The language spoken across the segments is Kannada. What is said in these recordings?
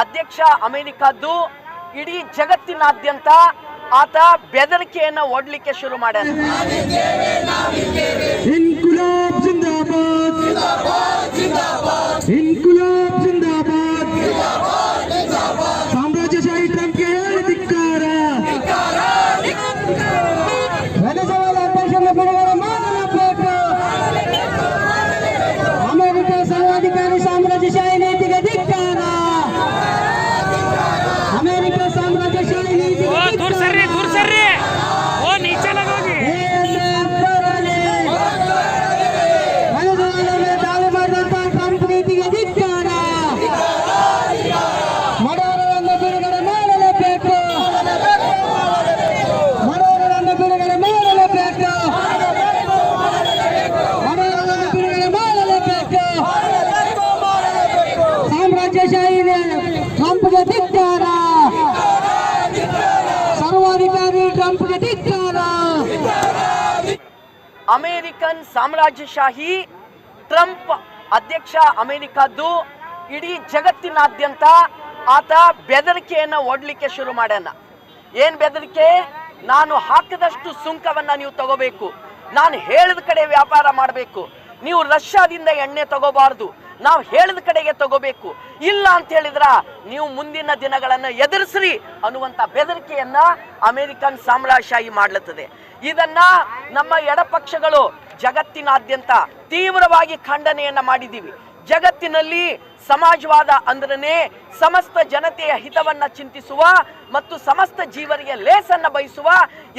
ಅಧ್ಯಕ್ಷ ಅಮೆರಿಕದ್ದು ಇಡೀ ಜಗತ್ತಿನಾದ್ಯಂತ ಆತ ಬೆದರಿಕೆಯನ್ನು ಒಡ್ಲಿಕ್ಕೆ ಶುರು ಮಾಡ್ಯಾನ. ಅಮೇರಿಕನ್ ಸಾಮ್ರಾಜ್ಯಶಾಹಿ ಟ್ರಂಪ್ ಅಧ್ಯಕ್ಷ ಅಮೆರಿಕದ್ದು ಇಡೀ ಜಗತ್ತಿನಾದ್ಯಂತ ಆತ ಬೆದರಿಕೆಯನ್ನು ಒಡ್ಲಿಕ್ಕೆ ಶುರು ಮಾಡ್ಯಾನ. ಏನ್ ಬೆದರಿಕೆ? ನಾನು ಹಾಕಿದಷ್ಟು ಸುಂಕವನ್ನ ನೀವು ತಗೋಬೇಕು. ನಾನು ಹೇಳಿದ ಕಡೆ ವ್ಯಾಪಾರ ಮಾಡಬೇಕು. ನೀವು ರಷ್ಯಾದಿಂದ ಎಣ್ಣೆ ತಗೋಬಾರ್ದು. ನಾವು ಹೇಳಿದ ಕಡೆಗೆ ತಗೋಬೇಕು. ಇಲ್ಲ ಅಂತ ಹೇಳಿದ್ರ ನೀವು ಮುಂದಿನ ದಿನಗಳನ್ನು ಎದುರಿಸ್ರಿ ಅನ್ನುವಂತ ಬೆದರಿಕೆಯನ್ನ ಅಮೆರಿಕನ್ ಸಾಮ್ರಾಜ್ಯಶಾಹಿ ಮಾಡ್ಲತ್ತದೆ. ಇದನ್ನ ನಮ್ಮ ಎಡಪಕ್ಷಗಳು ಜಗತ್ತಿನಾದ್ಯಂತ ತೀವ್ರವಾಗಿ ಖಂಡನೆಯನ್ನ ಮಾಡಿದ್ದೀವಿ. ಜಗತ್ತಿನಲ್ಲಿ ಸಮಾಜವಾದ ಅಂದ್ರನೇ ಸಮಸ್ತ ಜನತೆಯ ಹಿತವನ್ನ ಚಿಂತಿಸುವ ಮತ್ತು ಸಮಸ್ತ ಜೀವರಿಗೆ ಲೇಸನ್ನ ಬಯಸುವ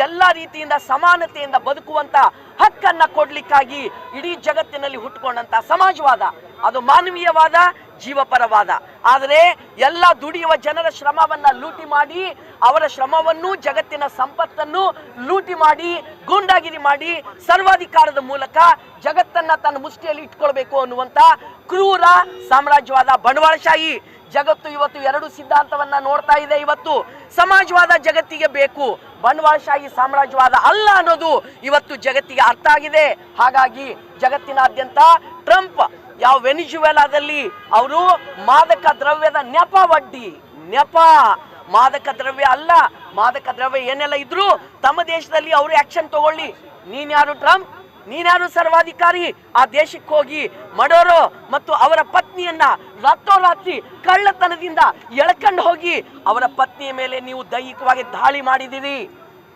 ಎಲ್ಲ ರೀತಿಯಿಂದ ಸಮಾನತೆಯಿಂದ ಬದುಕುವಂತ ಹಕ್ಕನ್ನ ಕೊಡ್ಲಿಕ್ಕಾಗಿ ಇಡೀ ಜಗತ್ತಿನಲ್ಲಿ ಹುಟ್ಟುಕೊಂಡಂತ ಸಮಾಜವಾದ, ಅದು ಮಾನವೀಯವಾದ, ಜೀವಪರವಾದ. ಆದರೆ ಎಲ್ಲ ದುಡಿಯುವ ಜನರ ಶ್ರಮವನ್ನ ಲೂಟಿ ಮಾಡಿ, ಅವರ ಶ್ರಮವನ್ನು ಜಗತ್ತಿನ ಸಂಪತ್ತನ್ನು ಲೂಟಿ ಮಾಡಿ, ಗೂಂಡಾಗಿರಿ ಮಾಡಿ ಸರ್ವಾಧಿಕಾರದ ಮೂಲಕ ಜಗತ್ತನ್ನ ತನ್ನ ಮುಷ್ಟಿಯಲ್ಲಿ ಇಟ್ಕೊಳ್ಬೇಕು ಅನ್ನುವಂತ ಕ್ರೂರ ಸಾಮ್ರಾಜ್ಯವಾದ ಬಂಡವಾಳಶಾಹಿ ಜಗತ್ತು ಇವತ್ತು ಎರಡು ಸಿದ್ಧಾಂತವನ್ನ ನೋಡ್ತಾ ಇದೆ ಇವತ್ತು. ಸಮಾಜವಾದ ಜಗತ್ತಿಗೆ ಬೇಕು. ಬಂಡವಾಳಶಾಹಿ ಸಾಮ್ರಾಜ್ಯವಾದ ಅಲ್ಲ ಅನ್ನೋದು ಇವತ್ತು ಜಗತ್ತಿಗೆ ಅರ್ಥ ಆಗಿದೆ. ಹಾಗಾಗಿ ಜಗತ್ತಿನಾದ್ಯಂತ ಟ್ರಂಪ್ ಯಾವ ವೆನಿಜುವೆಲಾದಲ್ಲಿ ಅವರು ಮಾದಕ ದ್ರವ್ಯದ ನೆಪ ವಡ್ಡಿ ನೆಪ ಮಾದಕ ದ್ರವ್ಯ ಅಲ್ಲ. ಮಾದಕ ದ್ರವ್ಯ ಏನೆಲ್ಲ ಇದ್ರು ತಮ್ಮ ದೇಶದಲ್ಲಿ ಅವರು ಆಕ್ಷನ್ ತಗೊಳ್ಳಿ. ನೀನ್ಯಾರು ಟ್ರಂಪ್? ನೀನ್ಯಾರು ಸರ್ವಾಧಿಕಾರಿ, ಆ ದೇಶಕ್ಕೆ ಹೋಗಿ ಮಡೋರೋ ಮತ್ತು ಅವರ ಪತ್ನಿಯನ್ನ ರಾತ್ರೋರಾತ್ರಿ ಕಳ್ಳತನದಿಂದ ಎಳ್ಕೊಂಡು ಹೋಗಿ ಅವರ ಪತ್ನಿಯ ಮೇಲೆ ನೀವು ದೈಹಿಕವಾಗಿ ದಾಳಿ ಮಾಡಿದಿರಿ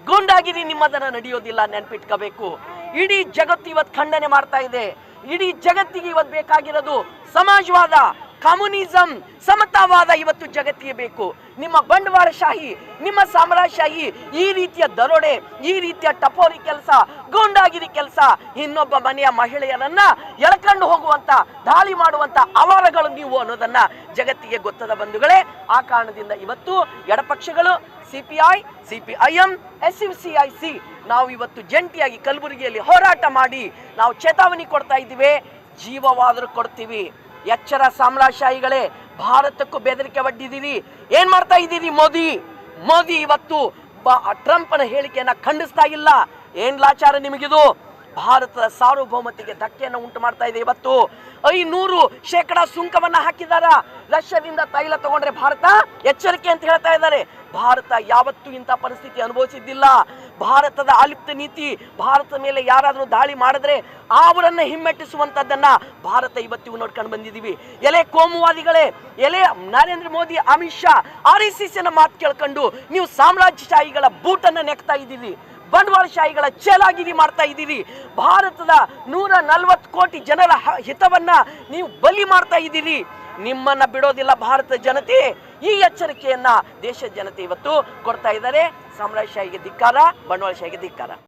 ಗುಂಡಾಗಿರಿ, ನಿಮ್ಮದನ್ನ ನಡೆಯೋದಿಲ್ಲ ನೆನ್ಪಿಟ್ಕೋಬೇಕು. ಇಡೀ ಜಗತ್ತು ಇವತ್ತು ಖಂಡನೆ ಮಾಡ್ತಾ ಇದೆ. ಇಡೀ ಜಗತ್ತಿಗೆ ಇವತ್ತು ಬೇಕಾಗಿರೋದು ಸಮಾಜವಾದ ಕಮ್ಯುನಿಸಂ ಸಮತಾವಾದ ಇವತ್ತು ಜಗತ್ತಿಗೆ ಬೇಕು. ನಿಮ್ಮ ಬಂಡವಾಳಶಾಹಿ, ನಿಮ್ಮ ಸಾಮ್ರಾಜ್ಯಶಾಹಿ, ಈ ರೀತಿಯ ದರೋಡೆ, ಈ ರೀತಿಯ ಟಪೋರಿ ಕೆಲಸ, ಗೂಂಡಾಗಿರಿ ಕೆಲಸ, ಇನ್ನೊಬ್ಬ ಮನೆಯ ಮಹಿಳೆಯರನ್ನ ಎಳ್ಕೊಂಡು ಹೋಗುವಂತ, ದಾಳಿ ಮಾಡುವಂತ ಅವರಗಳು ನೀವು ಅನ್ನೋದನ್ನ ಜಗತ್ತಿಗೆ ಗೊತ್ತದ ಬಂಧುಗಳೇ. ಆ ಕಾರಣದಿಂದ ಇವತ್ತು ಎಡಪಕ್ಷಗಳು C P I C P I M S U C I C ನಾವು ಇವತ್ತು ಜಂಟಿಯಾಗಿ ಕಲಬುರಗಿಯಲ್ಲಿ ಹೋರಾಟ ಮಾಡಿ ನಾವು ಚೇತಾವಣಿ ಕೊಡ್ತಾ ಇದ್ದೀವಿ. ಜೀವವಾದರೂ ಕೊಡ್ತೀವಿ. ಎಚ್ಚರ ಸಾಮ್ರಾಶಾಹಿಗಳೇ, ಭಾರತಕ್ಕೂ ಬೆದರಿಕೆ ಒಡ್ಡಿದ್ದೀರಿ. ಏನ್ ಮಾಡ್ತಾ ಇದ್ದೀರಿ ಮೋದಿ? ಮೋದಿ ಇವತ್ತು ಟ್ರಂಪ್ನ ಹೇಳಿಕೆಯನ್ನ ಖಂಡಿಸ್ತಾ ಇಲ್ಲ. ಏನ್ ಲಾಚಾರ ನಿಮಗಿದು? ಭಾರತದ ಸಾರ್ವಭೌಮತೆಗೆ ಧಕ್ಕೆಯನ್ನು ಉಂಟು ಮಾಡ್ತಾ ಇದೆ ಇವತ್ತು. ಐನೂರು ಶೇಕಡ ಸುಂಕವನ್ನ ಹಾಕಿದಾರ ರಷ್ಯಾದಿಂದ ತೈಲ ತಗೊಂಡ್ರೆ ಭಾರತ ಎಚ್ಚರಿಕೆ ಅಂತ ಹೇಳ್ತಾ ಇದ್ದಾರೆ. ಭಾರತ ಯಾವತ್ತೂ ಇಂಥ ಪರಿಸ್ಥಿತಿ ಅನುಭವಿಸಿದ್ದಿಲ್ಲ. ಭಾರತದ ಆಲಿಪ್ತ ನೀತಿ, ಭಾರತದ ಮೇಲೆ ಯಾರಾದರೂ ದಾಳಿ ಮಾಡಿದ್ರೆ ಅವರನ್ನು ಹಿಮ್ಮೆಟ್ಟಿಸುವಂಥದ್ದನ್ನು ಭಾರತ ಇವತ್ತಿಗೂ ನೋಡ್ಕೊಂಡು ಬಂದಿದ್ದೀವಿ. ಎಲೆ ಕೋಮುವಾದಿಗಳೇ, ಎಲೆ Narendra Modi, Amit Shah, R S S ಮಾತು ಕೇಳ್ಕೊಂಡು ನೀವು ಸಾಮ್ರಾಜ್ಯಶಾಹಿಗಳ ಬೂಟನ್ನು ನೆಕ್ತಾ ಇದ್ದೀರಿ, ಬಂಡವಾಳಶಾಹಿಗಳ ಚೇಲಾಗಿರಿ ಮಾಡ್ತಾ ಇದ್ದೀರಿ. ಭಾರತದ ನೂರ ನಲವತ್ತು ಕೋಟಿ ಜನರ ಹಿತವನ್ನ ನೀವು ಬಲಿ ಮಾಡ್ತಾ ಇದ್ದೀರಿ. ನಿಮ್ಮನ್ನ ಬಿಡೋದಿಲ್ಲ ಭಾರತ ಜನತೆ. ಈ ಎಚ್ಚರಿಕೆಯನ್ನ ದೇಶದ ಜನತೆ ಇವತ್ತು ಕೊಡ್ತಾ ಇದ್ದಾರೆ. ಸಾಮ್ರಾಜ್ಯಶಾಹಿಗೆ ಧಿಕ್ಕಾರ ಬಂಡವಾಳಶಾಹಿಗೆ ಧಿಕ್ಕಾರ.